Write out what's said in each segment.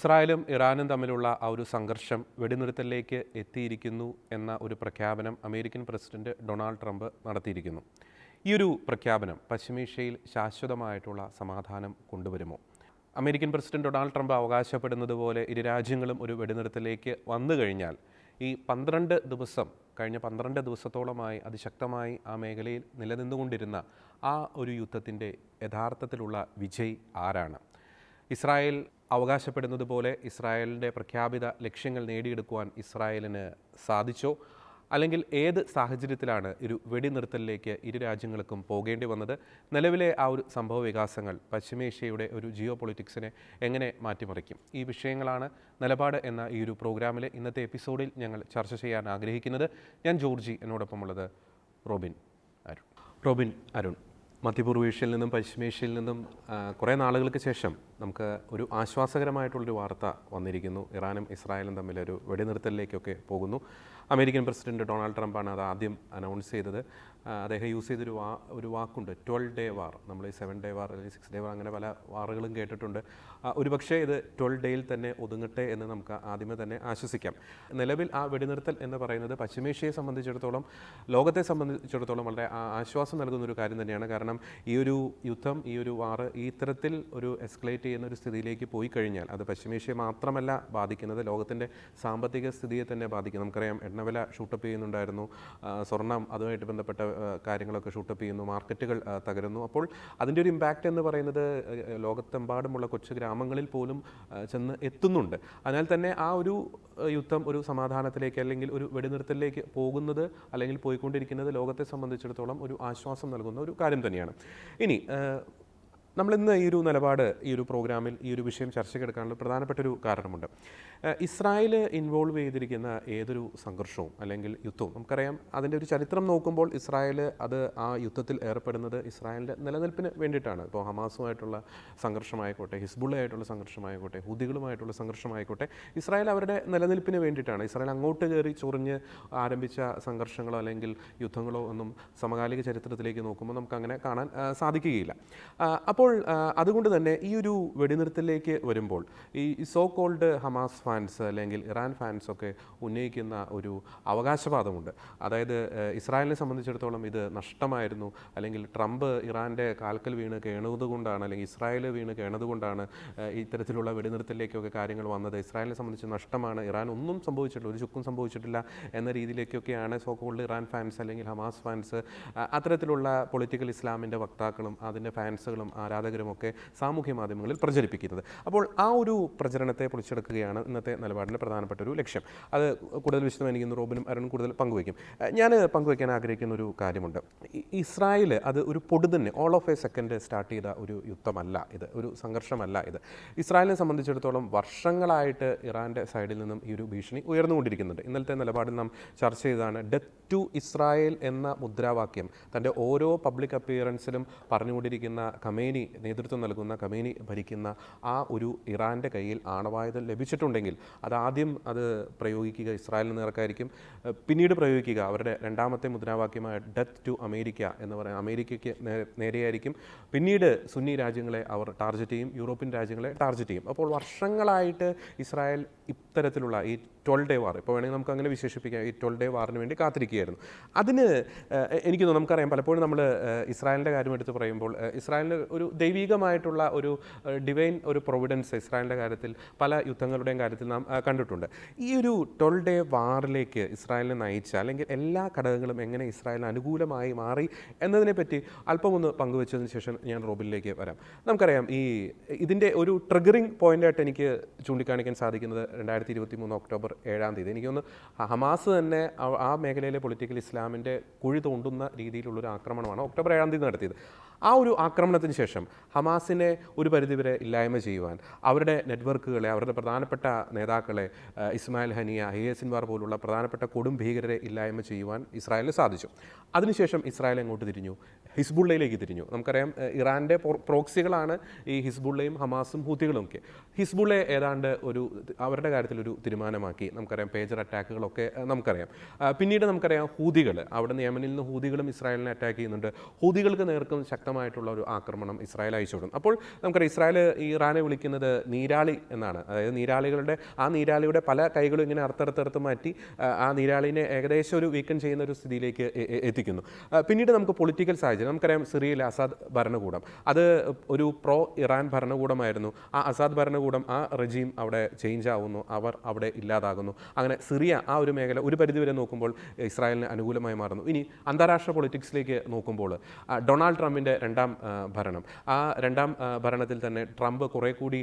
ഇസ്രായേലും ഇറാനും തമ്മിലുള്ള ആ ഒരു സംഘർഷം വെടിനിർത്തലിലേക്ക് എത്തിയിരിക്കുന്നു എന്ന ഒരു പ്രഖ്യാപനം അമേരിക്കൻ പ്രസിഡന്റ് ഡൊണാൾഡ് ട്രംപ് നടത്തിയിരിക്കുന്നു. ഈ ഒരു പ്രഖ്യാപനം പശ്ചിമേഷ്യയിൽ ശാശ്വതമായിട്ടുള്ള സമാധാനം കൊണ്ടുവരുമോ? അമേരിക്കൻ പ്രസിഡന്റ് ഡൊണാൾഡ് ട്രംപ് അവകാശപ്പെടുന്നത് പോലെ ഇരു രാജ്യങ്ങളും ഒരു വെടിനിർത്തലിലേക്ക് വന്നു കഴിഞ്ഞാൽ ഈ പന്ത്രണ്ട് ദിവസം കഴിഞ്ഞ പന്ത്രണ്ട് ദിവസത്തോളമായി അതിശക്തമായി ആ മേഖലയിൽ നിലനിന്നുകൊണ്ടിരുന്ന ആ ഒരു യുദ്ധത്തിന്റെ യഥാർത്ഥത്തിലുള്ള വിജയ് ആരാണ്? ഇസ്രായേൽ അവകാശപ്പെടുന്നത് പോലെ ഇസ്രായേലിന്റെ പ്രഖ്യാപിത ലക്ഷ്യങ്ങൾ നേടിയെടുക്കുവാൻ ഇസ്രായേലിന് സാധിച്ചോ? അല്ലെങ്കിൽ ഏത് സാഹചര്യത്തിലാണ് ഒരു വെടിനിർത്തലിലേക്ക് ഇരു രാജ്യങ്ങൾക്കും പോകേണ്ടി വന്നത്? നിലവിലെ ആ ഒരു സംഭവ വികാസങ്ങൾ പശ്ചിമേഷ്യയുടെ ഒരു ജിയോ പൊളിറ്റിക്സിനെ എങ്ങനെ മാറ്റിമറിക്കും? ഈ വിഷയങ്ങളാണ് നിലപാട് എന്ന ഈ ഒരു പ്രോഗ്രാമിലെ ഇന്നത്തെ എപ്പിസോഡിൽ ഞങ്ങൾ ചർച്ച ചെയ്യാൻ ആഗ്രഹിക്കുന്നത്. ഞാൻ ജോർജി എന്നോടൊപ്പമുള്ളത് റോബിൻ അരുൺ. റോബിൻ അരുൺ. മധ്യപൂർവേഷ്യയിൽ നിന്നും പശ്ചിമേഷ്യയിൽ നിന്നും കുറേ നാളുകൾക്ക് ശേഷം നമുക്ക് ഒരു ആശ്വാസകരമായിട്ടുള്ളൊരു വാർത്ത വന്നിരിക്കുന്നു. ഇറാനും ഇസ്രായേലും തമ്മിലൊരു വെടിനിർത്തലിലേക്കൊക്കെ പോകുന്നു. അമേരിക്കൻ പ്രസിഡന്റ് ഡൊണാൾഡ് ട്രംപാണ് അത് ആദ്യം അനൗൺസ് ചെയ്തത്. അദ്ദേഹം യൂസ് ചെയ്തൊരു വാ ഒരു വാക്കുണ്ട് ട്വൽവ് ഡേ വാർ നമ്മൾ ഈ സെവൻ ഡേ വാർ അല്ലെങ്കിൽ സിക്സ് ഡേ വാർ അങ്ങനെ പല വാറുകളും കേട്ടിട്ടുണ്ട്. ഒരു ഒരുപക്ഷേ ഇത് ട്വൽവ് ഡേയിൽ തന്നെ ഒതുങ്ങട്ടെ എന്ന് നമുക്ക് ആദ്യമേ തന്നെ ആശ്വസിക്കാം. നിലവിൽ ആ വെടിനിർത്തൽ എന്ന് പറയുന്നത് പശ്ചിമേഷ്യയെ സംബന്ധിച്ചിടത്തോളം ലോകത്തെ സംബന്ധിച്ചിടത്തോളം വളരെ ആശ്വാസം നൽകുന്ന ഒരു കാര്യം തന്നെയാണ്. കാരണം ഈ ഒരു യുദ്ധം ഈ ഒരു വാറ് ഈ ഇത്തരത്തിൽ ഒരു എസ്കലേറ്റ് ചെയ്യുന്ന ഒരു സ്ഥിതിയിലേക്ക് പോയി കഴിഞ്ഞാൽ അത് പശ്ചിമേഷ്യയെ മാത്രമല്ല ബാധിക്കുന്നത് ലോകത്തിന്റെ സാമ്പത്തിക സ്ഥിതിയെ തന്നെ ബാധിക്കും. നമുക്കറിയാം എണ്ണവില ഷൂട്ടപ്പ് ചെയ്യുന്നുണ്ടായിരുന്നു. സ്വർണം അതുമായിട്ട് ബന്ധപ്പെട്ട കാര്യങ്ങളൊക്കെ ഷൂട്ടപ്പ് ചെയ്യുന്നു മാർക്കറ്റുകൾ തകരുന്നു. അപ്പോൾ അതിന്റെ ഒരു ഇമ്പാക്റ്റ് എന്ന് പറയുന്നത് ലോകത്തെമ്പാടുമുള്ള കൊച്ചു ഗ്രാമങ്ങളിൽ പോലും ചെന്ന് എത്തുന്നുണ്ട്. അതിനാൽ തന്നെ ആ ഒരു യുദ്ധം ഒരു സമാധാനത്തിലേക്ക് അല്ലെങ്കിൽ ഒരു വെടിനിർത്തലിലേക്ക് പോകുന്നത് അല്ലെങ്കിൽ പോയിക്കൊണ്ടിരിക്കുന്നത് ലോകത്തെ സംബന്ധിച്ചിടത്തോളം ഒരു ആശ്വാസം നൽകുന്ന ഒരു കാര്യം തന്നെയാണ്. ഇനി ആ, നമ്മളിന്ന് ഈ ഒരു നിലപാട് ഈ ഒരു പ്രോഗ്രാമിൽ ഈ ഒരു വിഷയം ചർച്ചയ്ക്കെടുക്കാനുള്ള പ്രധാനപ്പെട്ട ഒരു കാരണമുണ്ട്. ഇസ്രായേൽ ഇൻവോൾവ് ചെയ്തിരിക്കുന്ന ഏതൊരു സംഘർഷവും അല്ലെങ്കിൽ യുദ്ധവും നമുക്കറിയാം അതിന്റെ ഒരു ചരിത്രം നോക്കുമ്പോൾ ഇസ്രായേൽ അത് ആ യുദ്ധത്തിൽ ഏർപ്പെടുന്നത് ഇസ്രായേലിന്റെ നിലനിൽപ്പിന് വേണ്ടിയിട്ടാണ്. ഇപ്പോൾ ഹമാസുമായിട്ടുള്ള സംഘർഷമായിക്കോട്ടെ ഹിസ്ബുള്ളയായിട്ടുള്ള സംഘർഷമായിക്കോട്ടെ ഹുദികളുമായിട്ടുള്ള സംഘർഷമായിക്കോട്ടെ ഇസ്രായേൽ അവരുടെ നിലനിൽപ്പിന് വേണ്ടിയിട്ടാണ്. ഇസ്രായേൽ അങ്ങോട്ട് കയറി ചൊറിഞ്ഞ് ആരംഭിച്ച സംഘർഷങ്ങളോ അല്ലെങ്കിൽ യുദ്ധങ്ങളോ ഒന്നും സമകാലിക ചരിത്രത്തിലേക്ക് നോക്കുമ്പോൾ നമുക്കങ്ങനെ കാണാൻ സാധിക്കുകയില്ല. അപ്പോൾ അതുകൊണ്ട് തന്നെ ഈ ഒരു വെടിനിർത്തലിലേക്ക് വരുമ്പോൾ ഈ സോ കോൾഡ് ഹമാസ് ഫാൻസ് അല്ലെങ്കിൽ ഇറാൻ ഫാൻസ് ഒക്കെ ഉന്നയിക്കുന്ന ഒരു അവകാശവാദമുണ്ട്. അതായത് ഇസ്രായേലിനെ സംബന്ധിച്ചിടത്തോളം ഇത് നഷ്ടമായിരുന്നു. അല്ലെങ്കിൽ ട്രംപ് ഇറാന്റെ കാൽക്കൽ വീണ് കേണതുകൊണ്ടാണ് അല്ലെങ്കിൽ ഇസ്രായേൽ വീണ് കേണതുകൊണ്ടാണ് ആ, ഇത്തരത്തിലുള്ള വെടിനിർത്തലിലേക്കൊക്കെ കാര്യങ്ങൾ വന്നത്. ഇസ്രായേലിനെ സംബന്ധിച്ച് നഷ്ടമാണ്. ഇറാൻ ഒന്നും സംഭവിച്ചിട്ടില്ല ഒരു ചുക്കും സംഭവിച്ചിട്ടില്ല എന്ന രീതിയിലേക്കൊക്കെയാണ് സോ കോൾഡ് ഇറാൻ ഫാൻസ് അല്ലെങ്കിൽ ഹമാസ് ഫാൻസ് ആ, അത്തരത്തിലുള്ള പൊളിറ്റിക്കൽ ഇസ്ലാമിന്റെ വക്താക്കളും അതിന്റെ ഫാൻസുകളും ആരാധകരും ഒക്കെ സാമൂഹ്യ മാധ്യമങ്ങളിൽ പ്രചരിപ്പിക്കുന്നത്. അപ്പോൾ ആ ഒരു പ്രചരണത്തെ പൊളിച്ചെടുക്കുകയാണ് ഇന്നത്തെ നിലപാടിന്റെ പ്രധാനപ്പെട്ട ഒരു ലക്ഷ്യം. അത് കൂടുതൽ വിശദമായി എനിക്ക് റോബിനും അരുൺ കൂടുതൽ പങ്കുവയ്ക്കും. ഞാൻ പങ്കുവയ്ക്കാൻ ആഗ്രഹിക്കുന്ന ഒരു കാര്യമുണ്ട്. ഇസ്രായേൽ അത് ഒരു പൊടുതന്നെ all of a second start ചെയ്ത ഒരു യുദ്ധമല്ല ഇത്. ഒരു സംഘർഷമല്ല ഇത്. ഇസ്രായേലിനെ സംബന്ധിച്ചിടത്തോളം വർഷങ്ങളായിട്ട് ഇറാന്റെ സൈഡിൽ നിന്നും ഈ ഒരു ഭീഷണി ഉയർന്നുകൊണ്ടിരിക്കുന്നുണ്ട്. ഇന്നലത്തെ നിലപാടിൽ നാം ചർച്ച ചെയ്തതാണ് ഡെത്ത് ടു ഇസ്രായേൽ എന്ന മുദ്രാവാക്യം തന്റെ ഓരോ പബ്ലിക് അപ്പിയറൻസിലും പറഞ്ഞുകൊണ്ടിരിക്കുന്ന കമേനി നേതൃത്വം നൽകുന്ന കമേനി ഭരിക്കുന്ന ആ ഒരു ഇറാന്റെ കയ്യിൽ ആണവായുധം ലഭിച്ചിട്ടുണ്ടെങ്കിൽ അത് ആദ്യം അത് പ്രയോഗിക്കുക ഇസ്രായേലിന് നേർക്കായിരിക്കും പിന്നീട് പ്രയോഗിക്കുക അവരുടെ രണ്ടാമത്തെ മുദ്രാവാക്യമായ ഡെത്ത് ടു അമേരിക്ക എന്ന് പറയുന്ന അമേരിക്കയ്ക്ക് നേരെയായിരിക്കും. പിന്നീട് സുന്നി രാജ്യങ്ങളെ അവർ ടാർഗറ്റ് ചെയ്യും യൂറോപ്യൻ രാജ്യങ്ങളെ ടാർഗറ്റ് ചെയ്യും. അപ്പോൾ വർഷങ്ങളായിട്ട് ഇസ്രായേൽ ഇത്തരത്തിലുള്ള ഈ ട്വൽവ് ഡേ വാർ ഇപ്പോൾ വേണമെങ്കിൽ നമുക്ക് അങ്ങനെ വിശേഷിപ്പിക്കാം. ഈ ട്വൽവ് ഡേ വാറിന് വേണ്ടി കാത്തിരിക്കുകയായിരുന്നു. അതിന് എനിക്ക് നമുക്കറിയാം പലപ്പോഴും നമ്മൾ ഇസ്രായേലിന്റെ കാര്യം എടുത്ത് പറയുമ്പോൾ ഇസ്രായേലിന് ഒരു ദൈവികമായിട്ടുള്ള ഒരു ഡിവൈൻ ഒരു പ്രൊവിഡൻസ് ഇസ്രായേലിന്റെ കാര്യത്തിൽ പല യുദ്ധങ്ങളുടെയും കാര്യത്തിൽ നാം കണ്ടിട്ടുണ്ട്. ഈ ഒരു ട്വൽവ് ഡേ വാറിലേക്ക് ഇസ്രായേലിനെ നയിച്ച അല്ലെങ്കിൽ എല്ലാ ഘടകങ്ങളും എങ്ങനെ ഇസ്രായേലിന് അനുകൂലമായി മാറി എന്നതിനെ പറ്റി അല്പം ഒന്ന് പങ്കുവച്ചതിന് ശേഷം ഞാൻ റോബിനിലേക്ക് വരാം. നമുക്കറിയാം ഈ ഇതിന്റെ ഒരു ട്രിഗറിങ് പോയിന്റായിട്ട് എനിക്ക് ചൂണ്ടിക്കാണിക്കാൻ സാധിക്കുന്നത് രണ്ടായിരത്തി ഇരുപത്തി മൂന്ന് ഒക്ടോബർ ഏഴാം തീയതി. എനിക്കൊന്ന് ഹമാസ് തന്നെ ആ- മേഖലയിലെ പൊളിറ്റിക്കൽ ഇസ്ലാമിന്റെ കുഴി തോണ്ടുന്ന രീതിയിലുള്ളൊരു ആക്രമണമാണ് ഒക്ടോബർ ഏഴാം തീയതി നടത്തിയത്. ആ ഒരു ആക്രമണത്തിന് ശേഷം ഹമാസിനെ ഒരു പരിധിവരെ ഇല്ലായ്മ ചെയ്യുവാൻ അവരുടെ നെറ്റ്വർക്കുകളെ അവരുടെ പ്രധാനപ്പെട്ട നേതാക്കളെ ഇസ്മായിൽ ഹനിയ ഹെയ്യ സിൻവാർ പോലുള്ള പ്രധാനപ്പെട്ട കൊടും ഭീകരരെ ഇല്ലായ്മ ചെയ്യുവാൻ ഇസ്രായേലിന് സാധിച്ചു. അതിനുശേഷം ഇസ്രായേൽ എങ്ങോട്ട് തിരിഞ്ഞു? ഹിസ്ബുള്ളയിലേക്ക് തിരിഞ്ഞു. നമുക്കറിയാം ഇറാന്റെ പ്രോക്സികളാണ് ഈ ഹിസ്ബുള്ളയും ഹമാസും ഹൂത്തികളും ഒക്കെ. ഹിസ്ബുള്ള ഏതാണ്ട് ഒരു അവരുടെ കാര്യത്തിൽ ഒരു തീരുമാനമാക്കി. നമുക്കറിയാം പേജർ അറ്റാക്കുകളൊക്കെ നമുക്കറിയാം. പിന്നീട് നമുക്കറിയാം ഹൂതികൾ അവിടെ യമനിൽ നിന്ന് ഹൂതികളും ഇസ്രായേലിനെ അറ്റാക്ക് ചെയ്യുന്നുണ്ട്. ഹൂതികൾക്ക് നേർക്കും ശക്തമായ ശക്തമായിട്ടുള്ള ഒരു ആക്രമണം ഇസ്രായേൽ അയച്ചുവിടും അപ്പോൾ നമുക്കറിയാം ഇസ്രായേൽ ഇറാനെ വിളിക്കുന്നത് നീരാളി എന്നാണ്. അതായത് നീരാളികളുടെ ആ നീരാളിയുടെ പല കൈകളും ഇങ്ങനെ അർത്ഥർത്തെടുത്ത് മാറ്റി ആ, നീരാളിനെ ഏകദേശം ഒരു വീക്കൻ ചെയ്യുന്ന ഒരു സ്ഥിതിയിലേക്ക് എത്തിക്കുന്നു. പിന്നീട് നമുക്ക് പൊളിറ്റിക്കൽ സാഹചര്യം. നമുക്കറിയാം സിറിയയിൽ അസാദ് ഭരണകൂടം. അത് ഒരു പ്രോ ഇറാൻ ഭരണകൂടമായിരുന്നു. ആ അസാദ് ഭരണകൂടം ആ റെജീം അവിടെ ചേഞ്ച് ആവുന്നു. അവർ അവിടെ ഇല്ലാതാകുന്നു. അങ്ങനെ സിറിയ ആ ഒരു മേഖല ഒരു പരിധിവരെ നോക്കുമ്പോൾ ഇസ്രായേലിന് അനുകൂലമായി മാറുന്നു. ഇനി അന്താരാഷ്ട്ര പൊളിറ്റിക്സിലേക്ക് നോക്കുമ്പോൾ ഡൊണാൾഡ് ട്രംപിന്റെ രണ്ടാം ഭരണം. ആ രണ്ടാം ഭരണത്തിൽ തന്നെ ട്രംപ് കുറേ കൂടി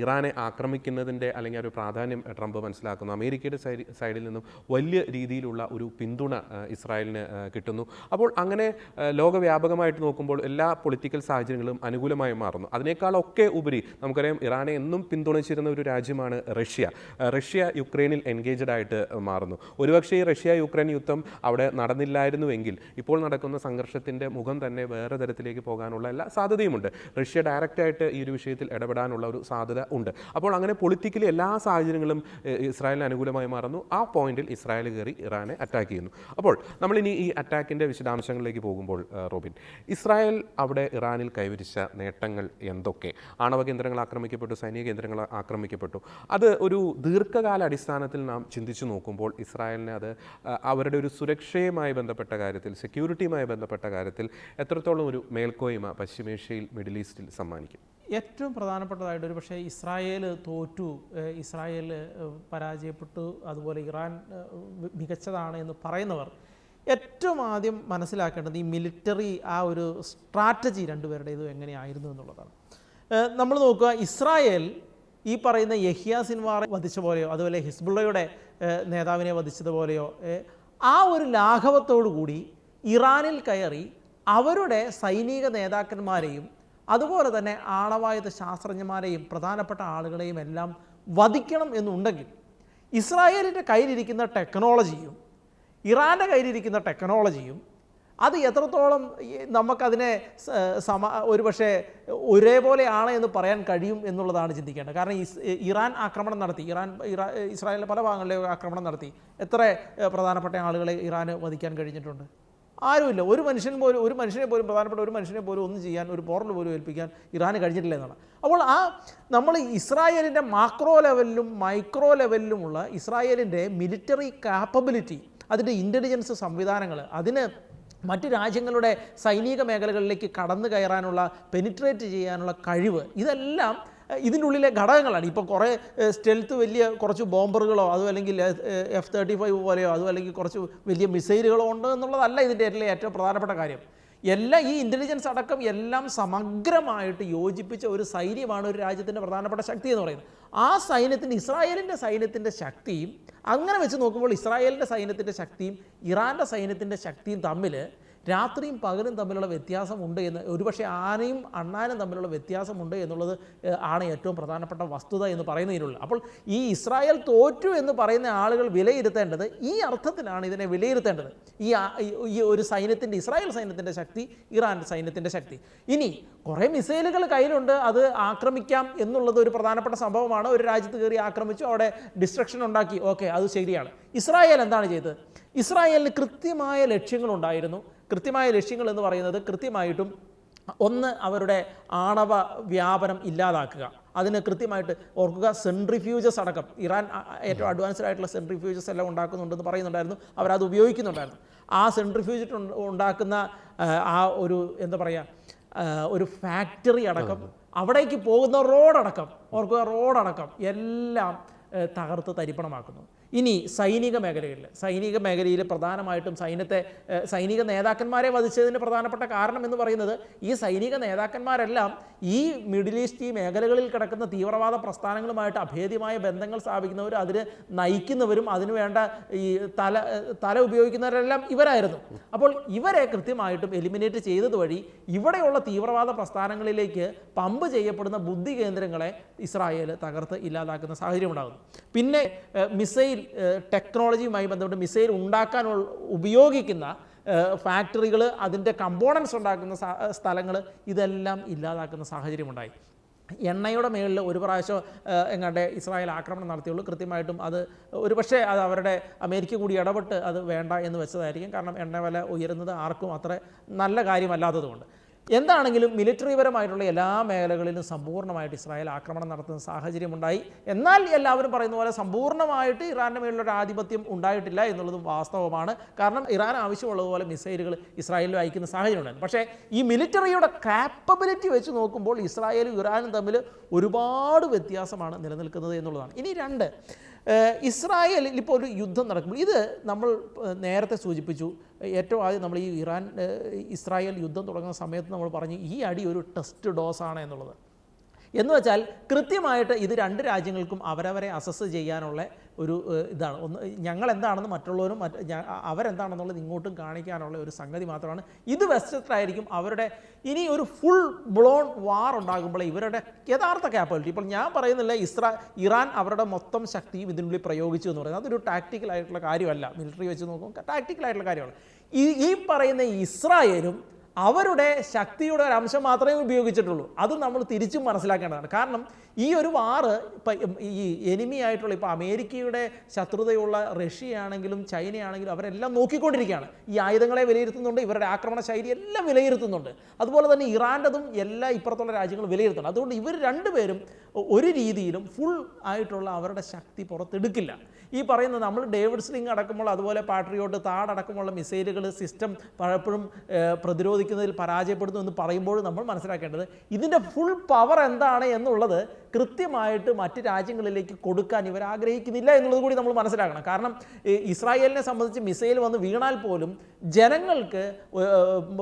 ഇറാനെ ആക്രമിക്കുന്നതിന്റെ അല്ലെങ്കിൽ ഒരു പ്രാധാന്യം ട്രംപ് മനസ്സിലാക്കുന്നു. അമേരിക്കയുടെ സൈഡിൽ നിന്നും വലിയ രീതിയിലുള്ള ഒരു പിന്തുണ ഇസ്രായേലിന് കിട്ടുന്നു. അപ്പോൾ അങ്ങനെ ലോകവ്യാപകമായിട്ട് നോക്കുമ്പോൾ എല്ലാ പൊളിറ്റിക്കൽ സാഹചര്യങ്ങളും അനുകൂലമായി മാറുന്നു. അതിനേക്കാളൊക്കെ ഉപരി നമുക്കറിയാം ഇറാനെ എന്നും പിന്തുണച്ചിരുന്ന ഒരു രാജ്യമാണ് റഷ്യ. റഷ്യ യുക്രൈനിൽ എൻഗേജഡ് ആയിട്ട് മാറുന്നു. ഒരുപക്ഷെ ഈ റഷ്യ യുക്രൈൻ യുദ്ധം അവിടെ നടന്നില്ലായിരുന്നുവെങ്കിൽ ഇപ്പോൾ നടക്കുന്ന സംഘർഷത്തിന്റെ മുഖം തന്നെ വേറെ തരത്തിലേക്ക് പോകാനുള്ള എല്ലാ സാധ്യതയുമുണ്ട്. റഷ്യ ഡയറക്റ്റായിട്ട് ഈ ഒരു വിഷയത്തിൽ ഇടപെടാനുള്ള ഒരു സാധ്യത ഉണ്ട്. അപ്പോൾ അങ്ങനെ പൊളിറ്റിക്കലി എല്ലാ സാഹചര്യങ്ങളും ഇസ്രായേലിന് അനുകൂലമായി മാറുന്നു. ആ പോയിന്റിൽ ഇസ്രായേൽ കയറി ഇറാനെ അറ്റാക്ക് ചെയ്യുന്നു. അപ്പോൾ നമ്മളിനി ഈ അറ്റാക്കിന്റെ വിശദാംശങ്ങളിലേക്ക് പോകുമ്പോൾ റോബിൻ ഇസ്രായേൽ അവിടെ ഇറാനിൽ കൈവരിച്ച നേട്ടങ്ങൾ എന്തൊക്കെ? ആണവ കേന്ദ്രങ്ങൾ ആക്രമിക്കപ്പെട്ടു സൈനിക കേന്ദ്രങ്ങൾ ആക്രമിക്കപ്പെട്ടു. അത് ഒരു ദീർഘകാല അടിസ്ഥാനത്തിൽ നാം ചിന്തിച്ചു നോക്കുമ്പോൾ ഇസ്രായേലിനെ അത് അവരുടെ ഒരു സുരക്ഷയുമായി ബന്ധപ്പെട്ട കാര്യത്തിൽ സെക്യൂരിറ്റിയുമായി ബന്ധപ്പെട്ട കാര്യത്തിൽ എത്രത്തോളം ഒരു മേൽക്കോയ്മ പശ്ചിമേഷ്യയിൽ മിഡിൽ ഈസ്റ്റിൽ സമ്മാനിക്കും. ഏറ്റവും പ്രധാനപ്പെട്ടതായിട്ട് ഒരു പക്ഷേ ഇസ്രായേൽ തോറ്റു ഇസ്രായേൽ പരാജയപ്പെട്ടു അതുപോലെ ഇറാൻ മികച്ചതാണ് എന്ന് പറയുന്നവർ ഏറ്റവും ആദ്യം മനസ്സിലാക്കേണ്ടത് ഈ മിലിറ്ററി ആ ഒരു സ്ട്രാറ്റജി രണ്ടുപേരുടേതും എങ്ങനെയായിരുന്നു എന്നുള്ളതാണ്. നമ്മൾ നോക്കുക ഇസ്രായേൽ ഈ പറയുന്ന യഹിയ സിൻവാറെ വധിച്ച പോലെയോ അതുപോലെ ഹിസ്ബുള്ളയുടെ നേതാവിനെ വധിച്ചതുപോലെയോ ആ ഒരു ലാഘവത്തോടു കൂടി ഇറാനിൽ കയറി അവരുടെ സൈനിക നേതാക്കന്മാരെയും അതുപോലെ തന്നെ ആണവായുധ ശാസ്ത്രജ്ഞന്മാരെയും പ്രധാനപ്പെട്ട ആളുകളെയും എല്ലാം വധിക്കണം എന്നുണ്ടെങ്കിൽ ഇസ്രായേലിന്റെ കയ്യിലിരിക്കുന്ന ടെക്നോളജിയും ഇറാന്റെ കയ്യിലിരിക്കുന്ന ടെക്നോളജിയും അത് എത്രത്തോളം നമുക്കതിനെ സമ ഒരുപക്ഷെ ഒരേപോലെയാണ് എന്ന് പറയാൻ കഴിയും എന്നുള്ളതാണ് ചിന്തിക്കേണ്ടത്. കാരണം ഇറാൻ ആക്രമണം നടത്തി ഇറാൻ ഇറാ ഇസ്രായേലിലെ പല ഭാഗങ്ങളിലും ആക്രമണം നടത്തി എത്ര പ്രധാനപ്പെട്ട ആളുകളെ ഇറാന് വധിക്കാൻ കഴിഞ്ഞിട്ടുണ്ട്? ആരുമില്ല. ഒരു മനുഷ്യൻ പോലും ഒരു മനുഷ്യനെ പോലും പ്രധാനപ്പെട്ട ഒരു മനുഷ്യനെ പോലും ഒന്നും ചെയ്യാൻ ഒരു പോറൽ പോലും ഏൽപ്പിക്കാൻ ഇറാന് കഴിഞ്ഞിട്ടില്ല എന്നാണ്. അപ്പോൾ ആ നമ്മൾ ഇസ്രായേലിന്റെ മാക്രോ ലെവലിലും മൈക്രോ ലെവലിലുമുള്ള ഇസ്രായേലിന്റെ മിലിറ്ററി കാപ്പബിലിറ്റി അതിന്റെ ഇന്റലിജൻസ് സംവിധാനങ്ങൾ അതിന് മറ്റു രാജ്യങ്ങളുടെ സൈനിക മേഖലകളിലേക്ക് കടന്നു കയറാനുള്ള പെനിട്രേറ്റ് ചെയ്യാനുള്ള കഴിവ് ഇതെല്ലാം ഇതിന്റെ ഉള്ളിലെ ഘടകങ്ങളാണ്. ഇപ്പോൾ കുറേ സ്റ്റെൽത്ത് വലിയ കുറച്ച് ബോംബറുകളോ അതോ അല്ലെങ്കിൽ എഫ് തേർട്ടി ഫൈവ് പോലെയോ അതോ അല്ലെങ്കിൽ കുറച്ച് വലിയ മിസൈലുകളോ ഉണ്ട് എന്നുള്ളതല്ല ഇതിന്റെ ഏറ്റവും ഏറ്റവും പ്രധാനപ്പെട്ട കാര്യം. എല്ലാം ഈ ഇന്റലിജൻസ് അടക്കം എല്ലാം സമഗ്രമായിട്ട് യോജിപ്പിച്ച ഒരു സൈന്യമാണ് ഒരു രാജ്യത്തിന്റെ പ്രധാനപ്പെട്ട ശക്തി എന്ന് പറയുന്നത്. ആ സൈന്യത്തിന്റെ ഇസ്രായേലിന്റെ സൈന്യത്തിന്റെ ശക്തിയും അങ്ങനെ വെച്ച് നോക്കുമ്പോൾ ഇസ്രായേലിന്റെ സൈന്യത്തിന്റെ ശക്തിയും ഇറാന്റെ സൈന്യത്തിന്റെ ശക്തിയും തമ്മിൽ രാത്രിയും പകലും തമ്മിലുള്ള വ്യത്യാസമുണ്ട് എന്ന് ഒരുപക്ഷെ ആനയും അണ്ണാനും തമ്മിലുള്ള വ്യത്യാസമുണ്ട് എന്നുള്ളത് ആണ് ഏറ്റവും പ്രധാനപ്പെട്ട വസ്തുത എന്ന് പറയുന്നതിനുള്ളത് അപ്പോൾ ഈ ഇസ്രായേൽ തോറ്റു എന്ന് പറയുന്ന ആളുകൾ വിലയിരുത്തേണ്ടത് ഈ അർത്ഥത്തിലാണ് ഇതിനെ വിലയിരുത്തേണ്ടത്. ഈ ഈ- ഒരു സൈന്യത്തിന്റെ ഇസ്രായേൽ സൈന്യത്തിന്റെ ശക്തി ഇറാൻ സൈന്യത്തിന്റെ ശക്തി. ഇനി കുറേ മിസൈലുകൾ കയ്യിലുണ്ട് അത് ആക്രമിക്കാം എന്നുള്ളത് ഒരു പ്രധാനപ്പെട്ട സംഭവമാണ്. ഒരു രാജ്യത്ത് കയറി ആക്രമിച്ചു അവിടെ ഡിസ്ട്രക്ഷൻ ഉണ്ടാക്കി. ഓക്കെ അത് ശരിയാണ്. ഇസ്രായേൽ എന്താണ് ചെയ്തത്? ഇസ്രായേലിന് കൃത്യമായ ലക്ഷ്യങ്ങളുണ്ടായിരുന്നു. കൃത്യമായ ലക്ഷ്യങ്ങൾ എന്ന് പറയുന്നത് കൃത്യമായിട്ടും ഒന്ന് അവരുടെ ആണവ വ്യാപനം ഇല്ലാതാക്കുക. അതിന് കൃത്യമായിട്ട് ഓർക്കുക സെൻട്രിഫ്യൂജസ് അടക്കം. ഇറാൻ ഏറ്റവും അഡ്വാൻസ്ഡ് ആയിട്ടുള്ള സെൻട്രിഫ്യൂജസ് എല്ലാം ഉണ്ടാക്കുന്നുണ്ടെന്ന് പറയുന്നുണ്ടായിരുന്നു. അവരത് ഉപയോഗിക്കുന്നുണ്ടായിരുന്നു. ആ സെൻട്രിഫ്യൂജ് ഉണ്ടാക്കുന്ന ആ, ഒരു എന്താ പറയുക ഒരു ഫാക്ടറി അടക്കം അവിടേക്ക് പോകുന്ന റോഡടക്കം ഓർക്കുക റോഡടക്കം എല്ലാം തകർത്ത് തരിപ്പണമാക്കുന്നു. ഇനി സൈനിക മേഖലയിൽ സൈനിക മേഖലയിൽ പ്രധാനമായിട്ടും സൈന്യത്തെ സൈനിക നേതാക്കന്മാരെ വധിച്ചതിന് പ്രധാനപ്പെട്ട കാരണം എന്ന് പറയുന്നത് ഈ സൈനിക നേതാക്കന്മാരെല്ലാം ഈ മിഡിൽ ഈസ്റ്റ് ഈ മേഖലകളിൽ കിടക്കുന്ന തീവ്രവാദ പ്രസ്ഥാനങ്ങളുമായിട്ട് അഭേദ്യമായ ബന്ധങ്ങൾ സ്ഥാപിക്കുന്നവരും അതിന് നയിക്കുന്നവരും അതിനുവേണ്ട ഈ തല തല ഉപയോഗിക്കുന്നവരെല്ലാം ഇവരായിരുന്നു. അപ്പോൾ ഇവരെ കൃത്യമായിട്ടും എലിമിനേറ്റ് ചെയ്തത് വഴി ഇവിടെയുള്ള തീവ്രവാദ പ്രസ്ഥാനങ്ങളിലേക്ക് പമ്പ് ചെയ്യപ്പെടുന്ന ബുദ്ധി കേന്ദ്രങ്ങളെ ഇസ്രായേൽ തകർത്ത് ഇല്ലാതാക്കുന്ന സാഹചര്യം ഉണ്ടാകുന്നു. പിന്നെ മിസൈൽ ടെക്നോളജിയുമായി ബന്ധപ്പെട്ട് മിസൈൽ ഉണ്ടാക്കാൻ ഉപയോഗിക്കുന്ന ഫാക്ടറികൾ അതിന്റെ കമ്പോണൻസ് ഉണ്ടാക്കുന്ന സ്ഥലങ്ങൾ ഇതെല്ലാം ഇല്ലാതാക്കുന്ന സാഹചര്യമുണ്ടായി. എണ്ണയുടെ മേളിൽ ഒരു പ്രാവശ്യം എങ്ങാണ്ട് ഇസ്രായേൽ ആക്രമണം നടത്തിയുള്ളൂ. കൃത്യമായിട്ടും അത് ഒരുപക്ഷെ അത് അവരുടെ അമേരിക്ക കൂടി ഇടപെട്ട് അത് വേണ്ട എന്ന് വെച്ചതായിരിക്കും. കാരണം എണ്ണ വില ഉയരുന്നത് ആർക്കും അത്ര നല്ല കാര്യമല്ലാത്തതുകൊണ്ട്. എന്താണെങ്കിലും മിലിറ്ററിപരമായിട്ടുള്ള എല്ലാ മേഖലകളിലും സമ്പൂർണമായിട്ട് ഇസ്രായേൽ ആക്രമണം നടത്തുന്ന സാഹചര്യമുണ്ടായി. എന്നാൽ എല്ലാവരും പറയുന്ന പോലെ സമ്പൂർണമായിട്ട് ഇറാന്റെ മേലുള്ള ആധിപത്യം ഉണ്ടായിട്ടില്ല എന്നുള്ളതും വാസ്തവമാണ്. കാരണം ഇറാൻ ആവശ്യമുള്ളതുപോലെ മിസൈലുകൾ ഇസ്രായേലിൽ അയക്കുന്ന സാഹചര്യം ഉണ്ടായിരുന്നു പക്ഷേ ഈ മിലിറ്ററിയുടെ കാപ്പബിലിറ്റി വെച്ച് നോക്കുമ്പോൾ ഇസ്രായേലും ഇറാനും തമ്മിൽ ഒരുപാട് വ്യത്യാസമാണ് നിലനിൽക്കുന്നത് എന്നുള്ളതാണ്. ഇനി രണ്ട് ഇസ്രായേലിൽ ഇപ്പോൾ ഒരു യുദ്ധം നടക്കുമ്പോൾ ഇത് നമ്മൾ നേരത്തെ സൂചിപ്പിച്ചു. ഏറ്റവും ആദ്യം നമ്മൾ ഈ ഇറാൻ ഇസ്രായേൽ യുദ്ധം തുടങ്ങുന്ന സമയത്ത് നമ്മൾ പറഞ്ഞു ഈ അടി ഒരു ടെസ്റ്റ് ഡോസാണ് എന്നുള്ളത്. എന്ന് വെച്ചാൽ കൃത്യമായിട്ട് ഇത് രണ്ട് രാജ്യങ്ങൾക്കും അവരവരെ അസസ് ചെയ്യാനുള്ള ഒരു ഇതാണ്. ഒന്ന് ഞങ്ങൾ എന്താണെന്ന് മറ്റുള്ളവരും മറ്റ് അവരെന്താണെന്നുള്ളത് ഇങ്ങോട്ടും കാണിക്കാനുള്ള ഒരു സംഗതി മാത്രമാണ്. ഇത് വെസ്റ്റത്തായിരിക്കും അവരുടെ ഇനി ഒരു ഫുൾ ബ്ലോൺ വാർ ഉണ്ടാകുമ്പോൾ ഇവരുടെ യഥാർത്ഥ ക്യാപ്പബിലിറ്റി ഇപ്പോൾ ഞാൻ പറയുന്നില്ല ഇസ്രാ ഇറാൻ അവരുടെ മൊത്തം ശക്തിയും ഇതിനുള്ളിൽ പ്രയോഗിച്ചു എന്ന് പറയുന്നത്. അതൊരു ടാക്ടിക്കൽ ആയിട്ടുള്ള കാര്യമല്ല. മിലിറ്ററി വെച്ച് നോക്കുമ്പോൾ ടാക്ടിക്കൽ ആയിട്ടുള്ള കാര്യമാണ്. ഈ ഈ പറയുന്ന ഇസ്രായേലും അവരുടെ ശക്തിയുടെ ഒരു അംശം മാത്രമേ ഉപയോഗിച്ചിട്ടുള്ളൂ. അത് നമ്മൾ തിരിച്ചും മനസ്സിലാക്കേണ്ടതാണ്. കാരണം ഈ ഒരു വാറ് ഇപ്പം ഈ എനിമി ആയിട്ടുള്ള ഇപ്പോൾ അമേരിക്കയുടെ ശത്രുതയുള്ള റഷ്യയാണെങ്കിലും ചൈനയാണെങ്കിലും അവരെല്ലാം നോക്കിക്കൊണ്ടിരിക്കുകയാണ്. ഈ ആയുധങ്ങളെ വിലയിരുത്തുന്നുണ്ട് ഇവരുടെ ആക്രമണ ശൈലി എല്ലാം വിലയിരുത്തുന്നുണ്ട്. അതുപോലെ തന്നെ ഇറാന്റെതും എല്ലാ ഇപ്പുറത്തുള്ള രാജ്യങ്ങളും വിലയിരുത്തുന്നുണ്ട്. അതുകൊണ്ട് ഇവർ രണ്ടുപേരും ഒരു രീതിയിലും ഫുൾ ആയിട്ടുള്ള അവരുടെ ശക്തി പുറത്തെടുക്കില്ല. ഈ പറയുന്ന നമ്മൾ ഡേവിഡ് സ്ലിംഗ് അടക്കമുള്ള അതുപോലെ പാട്രിയോട്ട് താടക്കമുള്ള മിസൈലുകൾ സിസ്റ്റം പലപ്പോഴും പ്രതിരോധിക്കുന്നതിൽ പരാജയപ്പെടുന്നു എന്ന് പറയുമ്പോൾ നമ്മൾ മനസ്സിലാക്കേണ്ടത് ഇതിന്റെ ഫുൾ പവർ എന്താണ് എന്നുള്ളത് കൃത്യമായിട്ട് മറ്റ് രാജ്യങ്ങളിലേക്ക് കൊടുക്കാൻ ഇവർ ആഗ്രഹിക്കുന്നില്ല എന്നുള്ളത് കൂടി നമ്മൾ മനസ്സിലാക്കണം. കാരണം ഇസ്രായേലിനെ സംബന്ധിച്ച് മിസൈൽ വന്ന് വീണാൽ പോലും ജനങ്ങൾക്ക്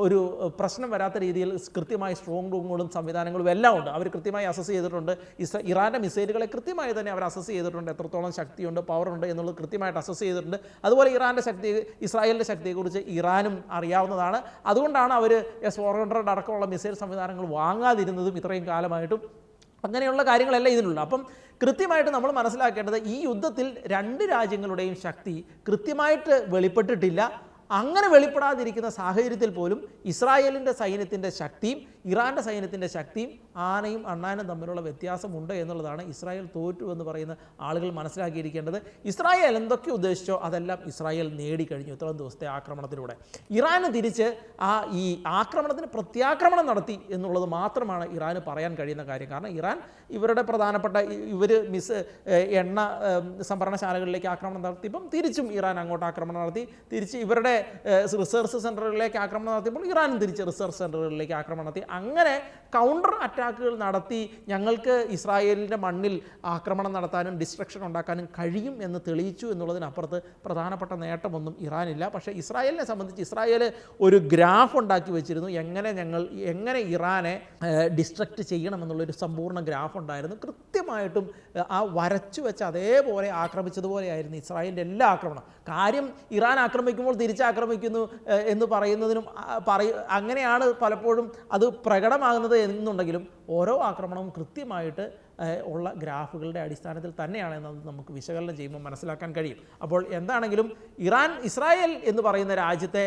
ഒരു പ്രശ്നം വരാത്ത രീതിയിൽ കൃത്യമായ സ്ട്രോങ് റൂമുകളും സംവിധാനങ്ങളും എല്ലാം ഉണ്ട്. അവർ കൃത്യമായി അസസ് ചെയ്തിട്ടുണ്ട്. ഇസ്ര ഇറാന്റെ മിസൈലുകളെ കൃത്യമായി തന്നെ അവർ അസസ് ചെയ്തിട്ടുണ്ട്. എത്രത്തോളം ശക്തിയുണ്ട് പവറുണ്ട് എന്നുള്ളത് കൃത്യമായിട്ട് അസസ് ചെയ്തിട്ടുണ്ട്. അതുപോലെ ഇറാന്റെ ശക്തി ഇസ്രായേലിന്റെ ശക്തിയെക്കുറിച്ച് ഇറാനും അറിയാവുന്നതാണ്. അതുകൊണ്ടാണ് അവർ എസ് ഫോർ ഹൺഡ്രഡ് അടക്കമുള്ള മിസൈൽ സംവിധാനങ്ങൾ വാങ്ങാതിരുന്നതും ഇത്രയും കാലമായിട്ടും അങ്ങനെയുള്ള കാര്യങ്ങളല്ല ഇതിനുള്ളത് അപ്പം കൃത്യമായിട്ട് നമ്മൾ മനസ്സിലാക്കേണ്ടത് ഈ യുദ്ധത്തിൽ രണ്ട് രാജ്യങ്ങളുടെയും ശക്തി കൃത്യമായിട്ട് വെളിപ്പെട്ടിട്ടില്ല. അങ്ങനെ വെളിപ്പെടാതിരിക്കുന്ന സാഹചര്യത്തിൽ പോലും ഇസ്രായേലിന്റെ സൈന്യത്തിന്റെ ശക്തിയും ഇറാന്റെ സൈന്യത്തിന്റെ ശക്തിയും ആനയും അണ്ണാനും തമ്മിലുള്ള വ്യത്യാസമുണ്ട് എന്നുള്ളതാണ് ഇസ്രായേൽ തോറ്റു എന്ന് പറയുന്ന ആളുകൾ മനസ്സിലാക്കിയിരിക്കേണ്ടത്. ഇസ്രായേൽ എന്തൊക്കെ ഉദ്ദേശിച്ചോ അതെല്ലാം ഇസ്രായേൽ നേടിക്കഴിഞ്ഞു ഇത്രയും ദിവസത്തെ ആക്രമണത്തിലൂടെ. ഇറാന് തിരിച്ച് ആ ഈ ആക്രമണത്തിന് പ്രത്യാക്രമണം നടത്തി എന്നുള്ളത് മാത്രമാണ് ഇറാന് പറയാൻ കഴിയുന്ന കാര്യം. കാരണം ഇറാൻ ഇവരുടെ പ്രധാനപ്പെട്ട ഇവർ മിസ് എണ്ണ സംഭരണശാലകളിലേക്ക് ആക്രമണം നടത്തിയപ്പം തിരിച്ചും ഇറാൻ അങ്ങോട്ട് ആക്രമണം നടത്തി. തിരിച്ച് ഇവരുടെ റിസർച്ച് സെന്ററുകളിലേക്ക് ആക്രമണം നടത്തിയപ്പോൾ ഇറാനും തിരിച്ച് റിസർച്ച് സെന്ററുകളിലേക്ക് ആക്രമണം നടത്തി. അങ്ങനെ കൗണ്ടർ അറ്റാക്കുകൾ നടത്തി ഞങ്ങൾക്ക് ഇസ്രായേലിന്റെ മണ്ണിൽ ആക്രമണം നടത്താനും ഡിസ്ട്രക്ഷൻ ഉണ്ടാക്കാനും കഴിയും എന്ന് തെളിയിച്ചു എന്നുള്ളതിനപ്പുറത്ത് പ്രധാനപ്പെട്ട നേട്ടമൊന്നും ഇറാനില്ല. പക്ഷേ ഇസ്രായേലിനെ സംബന്ധിച്ച് ഇസ്രായേൽ ഒരു ഗ്രാഫ് ഉണ്ടാക്കി വെച്ചിരുന്നു. എങ്ങനെ ഞങ്ങൾ എങ്ങനെ ഇറാനെ ഡിസ്ട്രക്റ്റ് ചെയ്യണമെന്നുള്ളൊരു സമ്പൂർണ ഗ്രാഫ് ഉണ്ടായിരുന്നു. കൃത്യമായിട്ടും ആ വരച്ചു വെച്ച് അതേപോലെ ആക്രമിച്ചതുപോലെയായിരുന്നു ഇസ്രായേലിന്റെ എല്ലാ ആക്രമണം. കാര്യം ഇറാൻ ആക്രമിക്കുമ്പോൾ തിരിച്ചാക്രമിക്കുന്നു എന്ന് പറയുന്നതിനും പറയ അങ്ങനെയാണ് പലപ്പോഴും അത് പ്രകടമാകുന്നത് എന്നുണ്ടെങ്കിലും ഓരോ ആക്രമണവും കൃത്യമായിട്ട് ഉള്ള ഗ്രാഫുകളുടെ അടിസ്ഥാനത്തിൽ തന്നെയാണ് എന്നത് നമുക്ക് വിശകലനം ചെയ്യുമ്പോൾ മനസ്സിലാക്കാൻ കഴിയും. അപ്പോൾ എന്താണെങ്കിലും ഇറാൻ ഇസ്രായേൽ എന്ന് പറയുന്ന രാജ്യത്തെ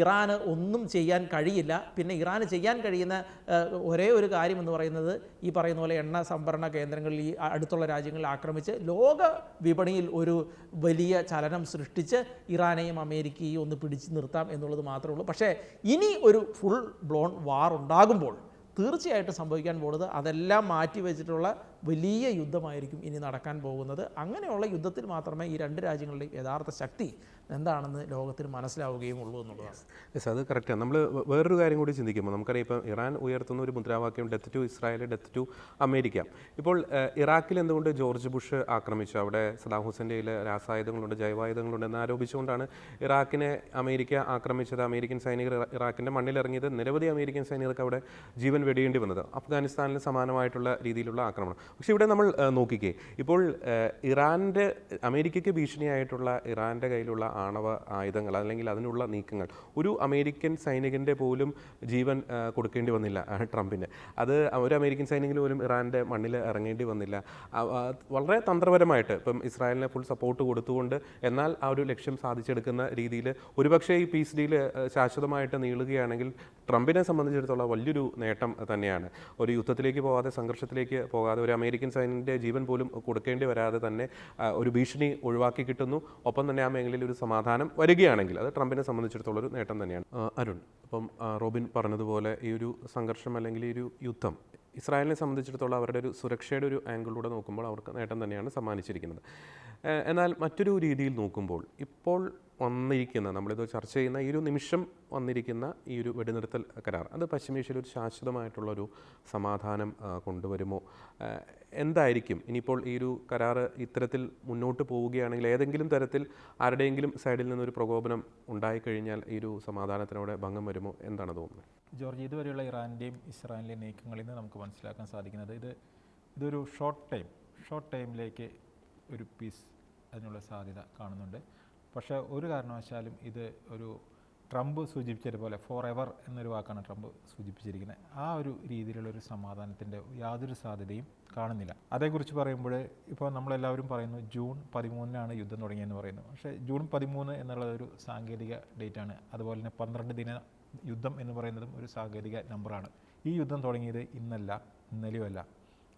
ഇറാന് ഒന്നും ചെയ്യാൻ കഴിയില്ല. പിന്നെ ഇറാന് ചെയ്യാൻ കഴിയുന്ന ഒരേ ഒരു കാര്യം എന്ന് പറയുന്നത് ഈ പറയുന്ന പോലെ എണ്ണ സംഭരണ കേന്ദ്രങ്ങളിൽ ഈ അടുത്തുള്ള രാജ്യങ്ങളിൽ ആക്രമിച്ച് ലോക വിപണിയിൽ ഒരു വലിയ ചലനം സൃഷ്ടിച്ച് ഇറാനെയും അമേരിക്കയും ഒന്ന് പിടിച്ചു നിർത്താം എന്നുള്ളത് മാത്രമേ ഉള്ളൂ. പക്ഷേ ഇനി ഒരു ഫുൾ ബ്ലോൺ വാർ ഉണ്ടാകുമ്പോൾ തീർച്ചയായിട്ടും സംഭവിക്കാൻ പോകുന്നത് അതെല്ലാം മാറ്റി വെച്ചിട്ടുള്ള വലിയ യുദ്ധമായിരിക്കും ഇനി നടക്കാൻ പോകുന്നത്. അങ്ങനെയുള്ള യുദ്ധത്തിൽ മാത്രമേ ഈ രണ്ട് രാജ്യങ്ങളുടെയും യഥാർത്ഥ ശക്തി എന്താണെന്ന് ലോകത്തിന് മനസ്സിലാവുകയും ഉള്ളൂ എന്നുള്ളതാണ്. യെസ് അത് കറക്റ്റാണ് നമ്മൾ വേറൊരു കാര്യം കൂടി ചിന്തിക്കുമ്പോൾ നമുക്കറിയാം ഇപ്പം ഇറാൻ ഉയർത്തുന്ന ഒരു മുദ്രാവാക്യം death to Israel death to America ഇപ്പോൾ ഇറാഖിൽ എന്തുകൊണ്ട് ജോർജ് ബുഷ് ആക്രമിച്ചു? അവിടെ സദാം ഹുസന്റെ രാസായുധങ്ങളുണ്ട് ജൈവായുധങ്ങളുണ്ട് എന്ന് ആരോപിച്ചുകൊണ്ടാണ് ഇറാഖിനെ അമേരിക്ക ആക്രമിച്ചത്. അമേരിക്കൻ സൈനികർ ഇറ- ഇറാഖിന്റെ മണ്ണിലിറങ്ങിയത്. നിരവധി അമേരിക്കൻ സൈനികർക്ക് അവിടെ ജീവൻ വെടിയേണ്ടി വന്നത്. അഫ്ഗാനിസ്ഥാനിൽ സമാനമായിട്ടുള്ള രീതിയിലുള്ള ആക്രമണം. പക്ഷേ ഇവിടെ നമ്മൾ നോക്കിക്കേ. ഇപ്പോൾ ഇറാന്റെ അമേരിക്കയ്ക്ക് ഭീഷണിയായിട്ടുള്ള ഇറാന്റെ കയ്യിലുള്ള ആണവ ആയുധങ്ങൾ അല്ലെങ്കിൽ അതിനുള്ള നീക്കങ്ങൾ. ഒരു അമേരിക്കൻ സൈനികന്റെ പോലും ജീവൻ കൊടുക്കേണ്ടി വന്നില്ല ട്രംപിന്. അത് ഒരു അമേരിക്കൻ സൈനികന് പോലും ഇറാന്റെ മണ്ണിൽ ഇറങ്ങേണ്ടി വന്നില്ല. വളരെ തന്ത്രപരമായിട്ട് ഇപ്പം ഇസ്രായേലിനെ ഫുൾ സപ്പോർട്ട് കൊടുത്തുകൊണ്ട് എന്നാൽ ആ ഒരു ലക്ഷ്യം സാധിച്ചെടുക്കുന്ന രീതിയിൽ ഒരുപക്ഷേ ഈ പീസ് ഡീൽ ശാശ്വതമായിട്ട് നീളുകയാണെങ്കിൽ ട്രംപിനെ സംബന്ധിച്ചിടത്തോളം വലിയൊരു നേട്ടം തന്നെയാണ്. ഒരു യുദ്ധത്തിലേക്ക് പോകാതെ സംഘർഷത്തിലേക്ക് പോകാതെ ഒരു അമേരിക്കൻ സൈനികന്റെ ജീവൻ പോലും കൊടുക്കേണ്ടി വരാതെ തന്നെ ഒരു ഭീഷണി ഒഴിവാക്കി കിട്ടുന്നു. ഒപ്പം തന്നെ ആ മേഖലയിൽ ഒരു സമാധാനം വരികയാണെങ്കിൽ അത് ട്രംപിനെ സംബന്ധിച്ചിടത്തോളം ഒരു നേട്ടം തന്നെയാണ്. അരുൺ അപ്പം റോബിൻ പറഞ്ഞതുപോലെ ഈ ഒരു സംഘർഷം അല്ലെങ്കിൽ ഈ ഒരു യുദ്ധം ഇസ്രായേലിനെ സംബന്ധിച്ചിടത്തോളം അവരുടെ ഒരു സുരക്ഷയുടെ ഒരു ആംഗിളിലൂടെ നോക്കുമ്പോൾ അവർക്ക് നേട്ടം തന്നെയാണ് സമ്മാനിച്ചിരിക്കുന്നത്. എന്നാൽ മറ്റൊരു രീതിയിൽ നോക്കുമ്പോൾ ഇപ്പോൾ വന്നിരിക്കുന്ന നമ്മളിത് ചർച്ച ചെയ്യുന്ന ഈ ഒരു നിമിഷം വന്നിരിക്കുന്ന ഈ ഒരു വെടിനിർത്തൽ കരാർ അത് പശ്ചിമേഷ്യയിൽ ഒരു ശാശ്വതമായിട്ടുള്ളൊരു സമാധാനം കൊണ്ടുവരുമോ? എന്തായിരിക്കും? ഇനിയിപ്പോൾ ഈ ഒരു കരാർ ഇത്തരത്തിൽ മുന്നോട്ട് പോവുകയാണെങ്കിൽ ഏതെങ്കിലും തരത്തിൽ ആരുടെയെങ്കിലും സൈഡിൽ നിന്നൊരു പ്രകോപനം ഉണ്ടായിക്കഴിഞ്ഞാൽ ഈ ഒരു സമാധാനത്തിനോടെ ഭംഗം വരുമോ? എന്താണ് തോന്നുന്നത്? ജോർജ് ഇതുവരെയുള്ള ഇറാന്റെയും ഇസ്രായേലിന്റെയും നീക്കങ്ങളിൽ നിന്ന് നമുക്ക് മനസ്സിലാക്കാൻ സാധിക്കുന്നത് ഇത് ഇതൊരു ഷോർട്ട് ടൈം ഷോർട്ട് ടൈമിലേക്ക് ഒരു പീസ് അതിനുള്ള സാധ്യത കാണുന്നുണ്ട്. പക്ഷേ ഒരു കാരണവശാലും ഇത് ഒരു ട്രംപ് സൂചിപ്പിച്ചതുപോലെ ഫോർ എവർ എന്നൊരു വാക്കാണ് ട്രംപ് സൂചിപ്പിച്ചിരിക്കുന്നത്. ആ ഒരു രീതിയിലുള്ള ഒരു സമാധാനത്തിന്റെ യാതൊരു സാധ്യതയും കാണുന്നില്ല. അതേക്കുറിച്ച് പറയുമ്പോൾ ഇപ്പോൾ നമ്മളെല്ലാവരും പറയുന്നു ജൂൺ പതിമൂന്നിനാണ് യുദ്ധം തുടങ്ങിയെന്ന് പറയുന്നു. പക്ഷേ ജൂൺ പതിമൂന്ന് എന്നുള്ളത് ഒരു സാങ്കേതിക ഡേറ്റാണ്. അതുപോലെ തന്നെ പന്ത്രണ്ട് ദിന യുദ്ധം എന്ന് പറയുന്നതും ഒരു സാങ്കേതിക നമ്പറാണ്. ഈ യുദ്ധം തുടങ്ങിയത് ഇന്നല്ല ഇന്നലെയുമല്ല.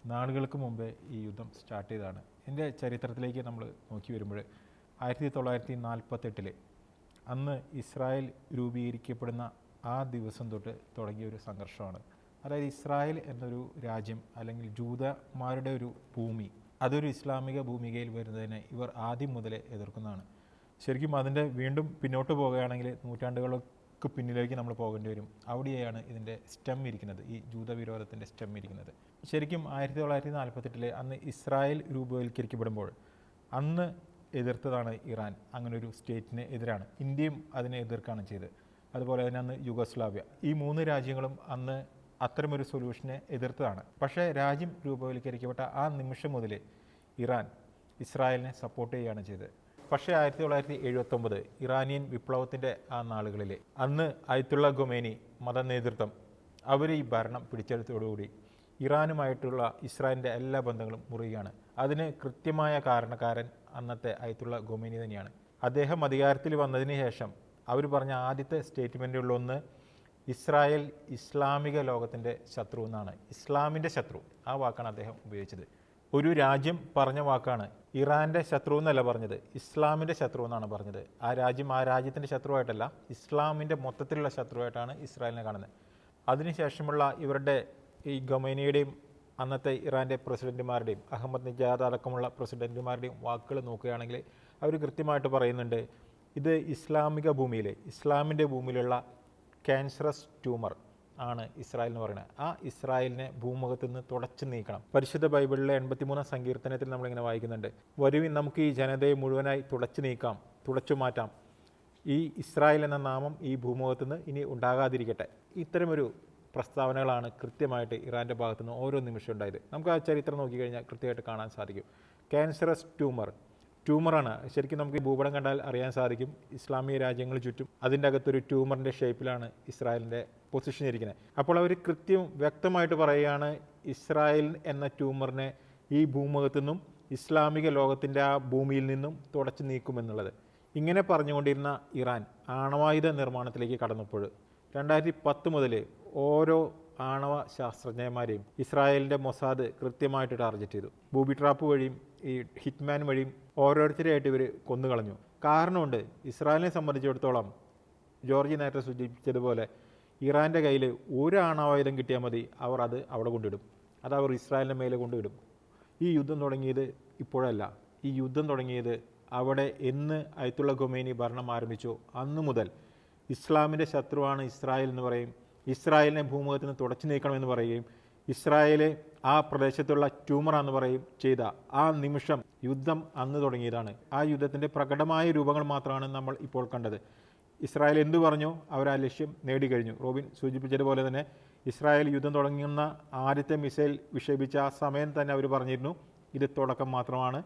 നാളുകൾക്ക് മുമ്പേ ഈ യുദ്ധം സ്റ്റാർട്ട് ചെയ്തതാണ്. എന്റെ ചരിത്രത്തിലേക്ക് നമ്മൾ നോക്കി വരുമ്പോൾ ആയിരത്തി തൊള്ളായിരത്തി നാൽപ്പത്തെട്ടിലെ അന്ന് ഇസ്രായേൽ രൂപീകരിക്കപ്പെടുന്ന ആ ദിവസം തൊട്ട് തുടങ്ങിയ ഒരു സംഘർഷമാണ്. അതായത് ഇസ്രായേൽ എന്നൊരു രാജ്യം അല്ലെങ്കിൽ ജൂതമാരുടെ ഒരു ഭൂമി അതൊരു ഇസ്ലാമിക ഭൂമികയിൽ വരുന്നതിനെ ഇവർ ആദ്യം മുതലേ എതിർക്കുന്നതാണ്. ശരിക്കും അതിന്റെ വീണ്ടും പിന്നോട്ട് പോവുകയാണെങ്കിൽ നൂറ്റാണ്ടുകൾക്ക് പിന്നിലേക്ക് നമ്മൾ പോകേണ്ടി വരും. അവിടെയാണ് ഇതിന്റെ സ്റ്റെം ഇരിക്കുന്നത് ഈ ജൂതവിരോധത്തിന്റെ സ്റ്റെം ഇരിക്കുന്നത്. ശരിക്കും ആയിരത്തി തൊള്ളായിരത്തി നാൽപ്പത്തെട്ടിലെ അന്ന് ഇസ്രായേൽ രൂപവൽക്കരിക്കപ്പെടുമ്പോൾ അന്ന് എതിർത്തതാണ് ഇറാൻ. അങ്ങനെ ഒരു സ്റ്റേറ്റിനെ എതിരാണ്. ഇന്ത്യയും അതിനെ എതിർക്കുകയാണ് ചെയ്തത്. അതുപോലെ തന്നെ അന്ന് യുഗസ്ലാവ്യ. ഈ മൂന്ന് രാജ്യങ്ങളും അന്ന് അത്തരമൊരു സൊല്യൂഷനെ എതിർത്തതാണ്. പക്ഷേ രാജ്യം രൂപവൽക്കരിക്കപ്പെട്ട ആ നിമിഷം മുതൽ ഇറാൻ ഇസ്രായേലിനെ സപ്പോർട്ട് ചെയ്യുകയാണ് ചെയ്തത്. പക്ഷേ ആയിരത്തി തൊള്ളായിരത്തി എഴുപത്തൊമ്പത് ഇറാനിയൻ വിപ്ലവത്തിന്റെ ആ നാളുകളിൽ അന്ന് അയത്തുള്ള ഗൊമേനി മത നേതൃത്വം അവർ ഈ ഭരണം പിടിച്ചെടുത്തോടുകൂടി ഇറാനുമായിട്ടുള്ള ഇസ്രായേലിന്റെ എല്ലാ ബന്ധങ്ങളും മുറിയുകയാണ്. അതിന് കൃത്യമായ കാരണക്കാരൻ അന്നത്തെ അയത്തുള്ള ഗൊമേനി തന്നെയാണ്. അദ്ദേഹം അധികാരത്തിൽ വന്നതിന് ശേഷം അവർ പറഞ്ഞ ആദ്യത്തെ സ്റ്റേറ്റ്മെന്റുകളിലൊന്ന് ഇസ്രായേൽ ഇസ്ലാമിക ലോകത്തിന്റെ ശത്രു എന്നാണ്. ഇസ്ലാമിന്റെ ശത്രു ആ വാക്കാണ് അദ്ദേഹം ഉപയോഗിച്ചത്. ഒരു രാജ്യം പറഞ്ഞ വാക്കാണ് ഇറാന്റെ ശത്രു എന്നല്ല പറഞ്ഞത് ഇസ്ലാമിന്റെ ശത്രു എന്നാണ് പറഞ്ഞത്. ആ രാജ്യം ആ രാജ്യത്തിന്റെ ശത്രുവായിട്ടല്ല ഇസ്ലാമിന്റെ മൊത്തത്തിലുള്ള ശത്രുവായിട്ടാണ് ഇസ്രായേലിനെ കാണുന്നത്. അതിനുശേഷമുള്ള ഇവരുടെ ഈ ഗൊമേനിയുടെയും അന്നത്തെ ഇറാന്റെ പ്രസിഡന്റുമാരുടെയും അഹമ്മദ് നിജാദ് അടക്കമുള്ള പ്രസിഡന്റുമാരുടെയും വാക്കുകൾ നോക്കുകയാണെങ്കിൽ അവർ കൃത്യമായിട്ട് പറയുന്നുണ്ട് ഇത് ഇസ്ലാമിക ഭൂമിയിലെ ഇസ്ലാമിന്റെ ഭൂമിയിലുള്ള ക്യാൻസറസ് ട്യൂമർ ആണ് ഇസ്രായേൽ എന്ന് പറയുന്നത്. ആ ഇസ്രായേലിനെ ഭൂമുഖത്ത് നിന്ന് തുടച്ചു നീക്കണം. പരിശുദ്ധ ബൈബിളിലെ എൺപത്തിമൂന്നാം സങ്കീർത്തനത്തിൽ നമ്മളിങ്ങനെ വായിക്കുന്നുണ്ട് വരുവിൻ നമുക്ക് ഈ ജനതയെ മുഴുവനായി തുടച്ചു നീക്കാം തുടച്ചു മാറ്റാം. ഈ ഇസ്രായേൽ എന്ന നാമം ഈ ഭൂമുഖത്ത് നിന്ന് ഇനി ഉണ്ടാകാതിരിക്കട്ടെ. ഇത്തരമൊരു പ്രസ്താവനകളാണ് കൃത്യമായിട്ട് ഇറാന്റെ ഭാഗത്തു നിന്ന് ഓരോ നിമിഷം ഉണ്ടായത്. നമുക്ക് ആ ചരിത്രം നോക്കിക്കഴിഞ്ഞാൽ കൃത്യമായിട്ട് കാണാൻ സാധിക്കും. ക്യാൻസറസ് ട്യൂമർ ട്യൂമറാണ് ശരിക്കും നമുക്ക് ഭൂപടം കണ്ടാൽ അറിയാൻ സാധിക്കും. ഇസ്ലാമിക രാജ്യങ്ങൾ ചുറ്റും അതിന്റെ അകത്തൊരു ട്യൂമറിന്റെ ഷേപ്പിലാണ് ഇസ്രായേലിന്റെ പൊസിഷൻ ഇരിക്കുന്നത്. അപ്പോൾ അവർ കൃത്യം വ്യക്തമായിട്ട് പറയുകയാണ് ഇസ്രായേൽ എന്ന ട്യൂമറിനെ ഈ ഭൂമുഖത്തു നിന്നും ഇസ്ലാമിക ലോകത്തിന്റെ ആ ഭൂമിയിൽ നിന്നും തുടച്ചു നീക്കുമെന്നുള്ളത് ഇങ്ങനെ പറഞ്ഞുകൊണ്ടിരുന്ന ഇറാൻ ആണവായുധ നിർമ്മാണത്തിലേക്ക് കടന്നപ്പോൾ രണ്ടായിരത്തി പത്ത് മുതൽ ഓരോ ആണവ ശാസ്ത്രജ്ഞന്മാരെയും ഇസ്രായേലിന്റെ മൊസാദ് കൃത്യമായിട്ട് ടാർഗറ്റ് ചെയ്തു. ബൂബി ട്രാപ്പ് വഴിയും ഈ ഹിറ്റ്മാൻ വഴിയും ഓരോരുത്തരെയായിട്ട് ഇവർ കൊന്നുകളഞ്ഞു. കാരണമുണ്ട് ഇസ്രായേലിനെ സംബന്ധിച്ചിടത്തോളം ജോർജി നേരത്തെ സൂചിപ്പിച്ചതുപോലെ ഇറാന്റെ കയ്യിൽ ഒരു ആണവായുധം കിട്ടിയാൽ മതി അവർ അത് അവിടെ കൊണ്ടിടും അത് അവർ ഇസ്രായേലിന്റെ മേലെ കൊണ്ടിടും ഈ യുദ്ധം തുടങ്ങിയത് ഇപ്പോഴല്ല. ഈ യുദ്ധം തുടങ്ങിയത് അവിടെ എന്ന് അയത്തുള്ള ഖുമേനി ഭരണം ആരംഭിച്ചു. അന്നു മുതൽ ഇസ്ലാമിന്റെ ശത്രുവാണ് ഇസ്രായേൽ എന്ന് പറയും. ഇസ്രായേലിനെ ഭൂമുഖത്ത് നിന്ന് തുടച്ചു നീക്കണമെന്ന് പറയുകയും ഇസ്രായേലെ ആ പ്രദേശത്തുള്ള ട്യൂമറാന്ന് പറയും ചെയ്ത ആ നിമിഷം യുദ്ധം അന്ന് തുടങ്ങിയതാണ്. ആ യുദ്ധത്തിന്റെ പ്രകടമായ രൂപങ്ങൾ മാത്രമാണ് നമ്മൾ ഇപ്പോൾ കണ്ടത്. ഇസ്രായേൽ എന്തു പറഞ്ഞു? അവർ ആ ലക്ഷ്യം നേടിക്കഴിഞ്ഞു. റോബിൻ സൂചിപ്പിച്ചതുപോലെ തന്നെ ഇസ്രായേൽ യുദ്ധം തുടങ്ങുന്ന ആദ്യത്തെ മിസൈൽ വിക്ഷേപിച്ച ആ സമയം തന്നെ അവർ പറഞ്ഞിരുന്നു ഇത് തുടക്കം മാത്രമാണ്.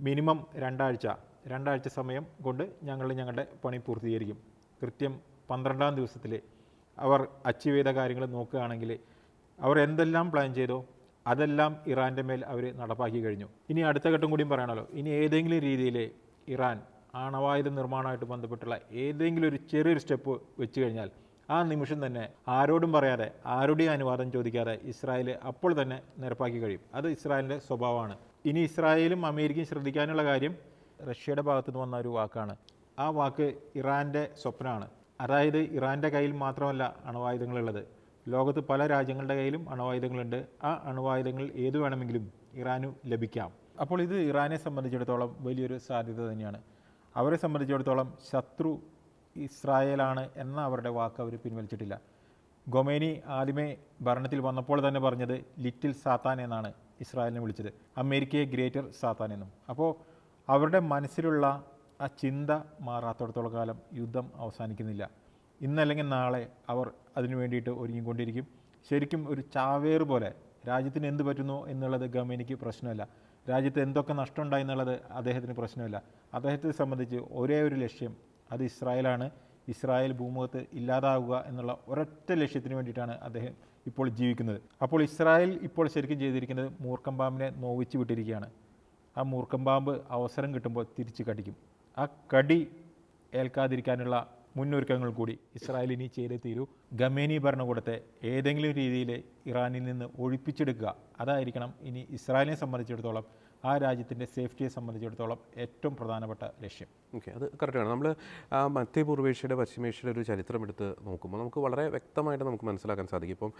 മിനിമം രണ്ടാഴ്ച. രണ്ടാഴ്ച സമയം കൊണ്ട് ഞങ്ങൾ ഞങ്ങളുടെ പണി പൂർത്തീകരിക്കും. കൃത്യം പന്ത്രണ്ടാം ദിവസത്തിൽ അവർ അച്ചീവ് ചെയ്ത കാര്യങ്ങൾ നോക്കുകയാണെങ്കിൽ അവർ എന്തെല്ലാം പ്ലാൻ ചെയ്തോ അതെല്ലാം ഇറാന്റെ മേൽ അവർ നടപ്പാക്കി കഴിഞ്ഞു. ഇനി അടുത്ത ഘട്ടം കൂടിയും പറയണമല്ലോ ഇനി ഏതെങ്കിലും രീതിയിൽ ഇറാൻ ആണവായുധ നിർമ്മാണമായിട്ട് ബന്ധപ്പെട്ടുള്ള ഏതെങ്കിലും ഒരു ചെറിയൊരു സ്റ്റെപ്പ് വെച്ച് കഴിഞ്ഞാൽ ആ നിമിഷം തന്നെ ആരോടും പറയാതെ ആരുടെയും അനുവാദം ചോദിക്കാതെ ഇസ്രായേൽ അപ്പോൾ തന്നെ നിരപ്പാക്കി കഴിയും. അത് ഇസ്രായേലിന്റെ സ്വഭാവമാണ്. ഇനി ഇസ്രായേലും അമേരിക്കയും ശ്രദ്ധിക്കാനുള്ള കാര്യം റഷ്യയുടെ ഭാഗത്തുനിന്ന് വന്ന ഒരു വാക്കാണ്. ആ വാക്ക് ഇറാന്റെ സ്വപ്നമാണ്. അതായത് ഇറാന്റെ കയ്യിൽ മാത്രമല്ല അണുവായുധങ്ങളുള്ളത്. ലോകത്ത് പല രാജ്യങ്ങളുടെ കയ്യിലും അണുവായുധങ്ങളുണ്ട്. ആ അണുവായുധങ്ങൾ ഏത് വേണമെങ്കിലും ഇറാനു ലഭിക്കാം. അപ്പോൾ ഇത് ഇറാനെ സംബന്ധിച്ചിടത്തോളം വലിയൊരു സാധ്യത തന്നെയാണ്. അവരെ സംബന്ധിച്ചിടത്തോളം ശത്രു ഇസ്രായേലാണ് എന്ന അവരുടെ വാക്ക് അവർ പിൻവലിച്ചിട്ടില്ല. ഗൊമേനി ആദ്യമേ ഭരണത്തിൽ വന്നപ്പോൾ തന്നെ പറഞ്ഞത് ലിറ്റിൽ സാത്താൻ എന്നാണ് ഇസ്രായേലിനെ വിളിച്ചത്. അമേരിക്കയെ ഗ്രേറ്റർ സാത്താൻ എന്നും. അപ്പോൾ അവരുടെ മനസ്സിലുള്ള ആ ചിന്ത മാറാത്തടത്തോളം കാലം യുദ്ധം അവസാനിക്കുന്നില്ല. ഇന്നല്ലെങ്കിൽ നാളെ അവർ അതിനു വേണ്ടിയിട്ട് ഒരുങ്ങിക്കൊണ്ടിരിക്കും. ശരിക്കും ഒരു ചാവേർ പോലെ രാജ്യത്തിന് എന്ത് പറ്റുന്നു എന്നുള്ളത് ഗവൺമെന്റിക്ക് പ്രശ്നമല്ല. രാജ്യത്ത് എന്തൊക്കെ നഷ്ടമുണ്ടായി എന്നുള്ളത് അദ്ദേഹത്തിന് പ്രശ്നമല്ല. അദ്ദേഹത്തെ സംബന്ധിച്ച് ഒരേ ഒരു ലക്ഷ്യം അത് ഇസ്രായേലാണ്. ഇസ്രായേൽ ഭൂമുഖത്ത് ഇല്ലാതാവുക എന്നുള്ള ഒരൊറ്റ ലക്ഷ്യത്തിന് വേണ്ടിയിട്ടാണ് അദ്ദേഹം ഇപ്പോൾ ജീവിക്കുന്നത്. അപ്പോൾ ഇസ്രായേൽ ഇപ്പോൾ ശരിക്കും ചെയ്തിരിക്കുന്നത് മൂർക്കം പാമ്പിനെ നോവിച്ച് വിട്ടിരിക്കുകയാണ്. ആ മൂർക്കം പാമ്പ് അവസരം കിട്ടുമ്പോൾ തിരിച്ച് കടിക്കും. ആ കടി ഏൽക്കാതിരിക്കാനുള്ള മുന്നൊരുക്കങ്ങൾ കൂടി ഇസ്രായേൽ ഇനി ചെയ്തേ തീരൂ. ഗമേനി ഭരണകൂടത്തെ ഏതെങ്കിലും രീതിയിൽ ഇറാനിൽ നിന്ന് ഒഴിപ്പിച്ചെടുക്കുക. അതായിരിക്കണം ഇനി ഇസ്രായേലിനെ സംബന്ധിച്ചിടത്തോളം ആ രാജ്യത്തിന്റെ സേഫ്റ്റിയെ സംബന്ധിച്ചിടത്തോളം ഏറ്റവും പ്രധാനപ്പെട്ട ലക്ഷ്യം. ഓക്കെ അത് കറക്റ്റാണ് നമ്മൾ മധ്യപൂർവേഷ്യയുടെ പശ്ചിമേഷ്യയുടെ ഒരു ചരിത്രം എടുത്ത് നോക്കുമ്പോൾ നമുക്ക് വളരെ വ്യക്തമായിട്ട് നമുക്ക് മനസ്സിലാക്കാൻ സാധിക്കും. ഇപ്പം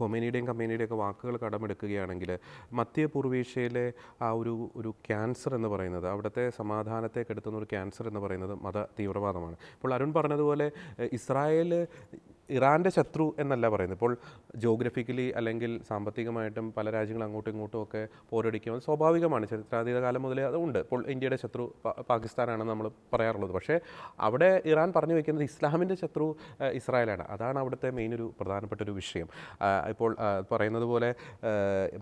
കൊമേനിയുടെയും കമ്പനിയുടെയും ഒക്കെ വാക്കുകൾ കടമെടുക്കുകയാണെങ്കിൽ മധ്യപൂർവേഷ്യയിലെ ആ ഒരു ഒരു ക്യാൻസർ എന്ന് പറയുന്നത് അവിടുത്തെ സമാധാനത്തെ കെടുത്തുന്ന ഒരു ക്യാൻസർ എന്ന് പറയുന്നത് മത തീവ്രവാദമാണ്. ഇപ്പോൾ അരുൺ പറഞ്ഞതുപോലെ ഇസ്രായേൽ ഇറാന്റെ ശത്രു എന്നല്ല പറയുന്നത്. ഇപ്പോൾ ജോഗ്രഫിക്കലി അല്ലെങ്കിൽ സാമ്പത്തികമായിട്ടും പല രാജ്യങ്ങൾ അങ്ങോട്ടും ഇങ്ങോട്ടും ഒക്കെ പോരടിക്കുമ്പോൾ സ്വാഭാവികമാണ്. ചരിത്രാതീത കാലം മുതലേ അത് ഉണ്ട്. ഇപ്പോൾ ഇന്ത്യയുടെ ശത്രു പാകിസ്ഥാനാണ് പാകിസ്ഥാനാണെന്ന് നമ്മൾ പറയാറുള്ളത്. പക്ഷേ അവിടെ ഇറാൻ പറഞ്ഞു വയ്ക്കുന്നത് ഇസ്ലാമിന്റെ ശത്രു ഇസ്രായേലാണ്. അതാണ് അവിടുത്തെ മെയിൻ ഒരു പ്രധാനപ്പെട്ട ഒരു വിഷയം. ഇപ്പോൾ പറയുന്നത് പോലെ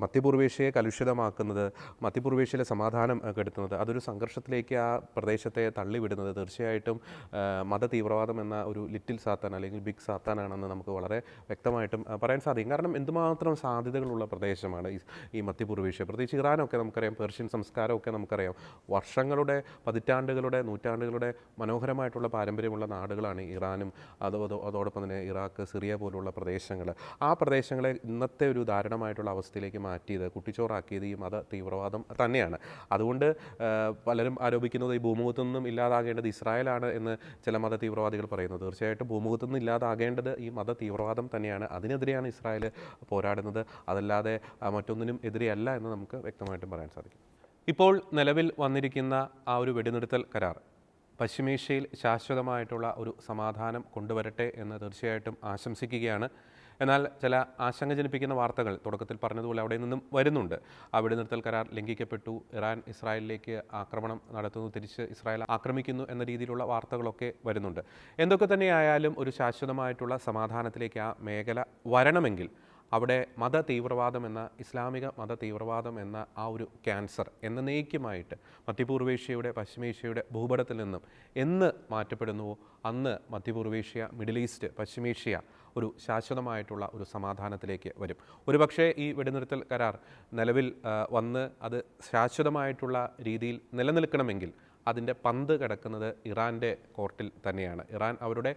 മധ്യപൂർവേഷ്യയെ കലുഷിതമാക്കുന്നത് മധ്യപൂർവേഷ്യയിലെ സമാധാനം കെടുത്തുന്നത് അതൊരു സംഘർഷത്തിലേക്ക് ആ പ്രദേശത്തെ തള്ളിവിടുന്നത് തീർച്ചയായിട്ടും മത തീവ്രവാദം എന്ന ഒരു ലിറ്റിൽ സാത്താൻ അല്ലെങ്കിൽ ബിഗ് സാത്താനാണെന്ന് നമുക്ക് വളരെ വ്യക്തമായിട്ടും പറയാൻ സാധിക്കും. കാരണം എന്തുമാത്രം സാധ്യതകളുള്ള പ്രദേശമാണ് ഈ ഈ മധ്യപൂർവേഷ്യ പ്രത്യേകിച്ച് ഇറാനൊക്കെ നമുക്കറിയാം പേർഷ്യൻ സംസ്കാരമൊക്കെ നമുക്കറിയാം. വർഷങ്ങളുടെ പതിറ്റാണ്ടുകളുടെ നൂറ്റാണ്ടുകളുടെ മനോഹരമായിട്ടുള്ള പാരമ്പര്യമുള്ള നാടുകളാണ് ഇറാനും അതോ അതോടൊപ്പം തന്നെ ഇറാഖ് സിറിയ പോലുള്ള പ്രദേശങ്ങൾ ആ പ്രദേശങ്ങളെ ഇന്നത്തെ ഒരു ദാരുണമായിട്ടുള്ള അവസ്ഥയിലേക്ക് മാറ്റിയത് കുട്ടിച്ചോറാക്കിയത് ഈ മത തീവ്രവാദം തന്നെയാണ്. അതുകൊണ്ട് പലരും ആരോപിക്കുന്നത് ഈ ഭൂമുഖത്തു നിന്നും ഇല്ലാതാകേണ്ടത് ഇസ്രായേലാണ് എന്ന് ചില മത തീവ്രവാദികൾ പറയുന്നു. തീർച്ചയായിട്ടും ഭൂമുഖത്തു നിന്ന് ഇല്ലാതാകേണ്ടത് ഈ മത തീവ്രവാദം തന്നെയാണ്. അതിനെതിരെയാണ് ഇസ്രായേൽ പോരാടുന്നത്. അതല്ലാതെ മറ്റൊന്നിനും എതിരെയല്ല എന്ന് നമുക്ക് വ്യക്തമായിട്ടും പറയാൻ സാധിക്കും. ഇപ്പോൾ നിലവിൽ വന്നിരിക്കുന്ന ആ ഒരു വെടിനിർത്തൽ കരാർ പശ്ചിമേഷ്യയിൽ ശാശ്വതമായിട്ടുള്ള ഒരു സമാധാനം കൊണ്ടുവരട്ടെ എന്ന് തീർച്ചയായിട്ടും ആശംസിക്കുകയാണ്. എന്നാൽ ചില ആശങ്ക ജനിപ്പിക്കുന്ന വാർത്തകൾ തുടക്കത്തിൽ പറഞ്ഞതുപോലെ അവിടെ നിന്നും വരുന്നുണ്ട്. ആ വെടിനിർത്തൽ കരാർ ലംഘിക്കപ്പെട്ടു. ഇറാൻ ഇസ്രായേലിലേക്ക് ആക്രമണം നടത്തുന്നു. തിരിച്ച് ഇസ്രായേൽ ആക്രമിക്കുന്നു എന്ന രീതിയിലുള്ള വാർത്തകളൊക്കെ വരുന്നുണ്ട്. എന്തൊക്കെ തന്നെയായാലും ഒരു ശാശ്വതമായിട്ടുള്ള സമാധാനത്തിലേക്ക് ആ മേഖല വരണമെങ്കിൽ അവിടെ മത തീവ്രവാദം എന്ന ഇസ്ലാമിക മത തീവ്രവാദം എന്ന ആ ഒരു ക്യാൻസർ എന്നേക്കുമായിട്ട് മധ്യപൂർവേഷ്യയുടെ പശ്ചിമേഷ്യയുടെ ഭൂപടത്തിൽ നിന്നും എന്ന് മാറ്റപ്പെടുന്നുവോ? അന്ന് മധ്യപൂർവേഷ്യ മിഡിൽ ഈസ്റ്റ് പശ്ചിമേഷ്യ ഒരു ശാശ്വതമായിട്ടുള്ള ഒരു സമാധാനത്തിലേക്ക് വരും. ഒരുപക്ഷേ ഈ വെടിനിർത്തൽ കരാർ നിലവിൽ വന്ന് അത് ശാശ്വതമായിട്ടുള്ള രീതിയിൽ നിലനിൽക്കണമെങ്കിൽ അതിന്റെ പന്ത് കിടക്കുന്നത് ഇറാന്റെ കോർട്ടിൽ തന്നെയാണ്. ഇറാൻ അവരുടെ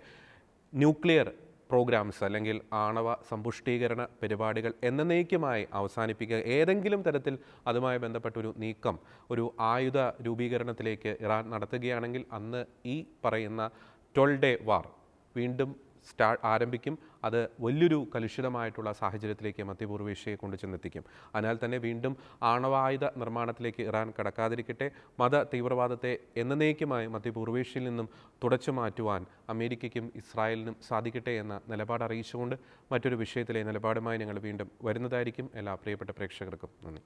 ന്യൂക്ലിയർ പ്രോഗ്രാംസ് അല്ലെങ്കിൽ ആണവ സമ്പുഷ്ടീകരണ പരിപാടികൾ എന്നേക്കുമായി അവസാനിപ്പിക്കുക ഏതെങ്കിലും തരത്തിൽ അതുമായി ബന്ധപ്പെട്ടൊരു നീക്കം ഒരു ആയുധ രൂപീകരണത്തിലേക്ക് ഇറാൻ നടത്തുകയാണെങ്കിൽ അന്ന് ഈ പറയുന്ന ട്വൽ ഡേ വാർ വീണ്ടും സ്റ്റാ ആരംഭിക്കും. അത് വലിയൊരു കലുഷിതമായിട്ടുള്ള സാഹചര്യത്തിലേക്ക് മധ്യപൂർവേഷ്യയെ കൊണ്ട് ചെന്നെത്തിക്കും. അതിനാൽ തന്നെ വീണ്ടും ആണവായുധ നിർമ്മാണത്തിലേക്ക് ഇറാൻ കടക്കാതിരിക്കട്ടെ. മത തീവ്രവാദത്തെ എന്നേക്കുമായി മധ്യപൂർവേഷ്യയിൽ നിന്നും തുടച്ചു മാറ്റുവാൻ അമേരിക്കയ്ക്കും ഇസ്രായേലിനും സാധിക്കട്ടെ എന്ന നിലപാട് അറിയിച്ചുകൊണ്ട് മറ്റൊരു വിഷയത്തിലെ നിലപാടുമായി ഞങ്ങൾ വീണ്ടും വരുന്നതായിരിക്കും. എല്ലാ പ്രിയപ്പെട്ട പ്രേക്ഷകർക്കും നന്ദി.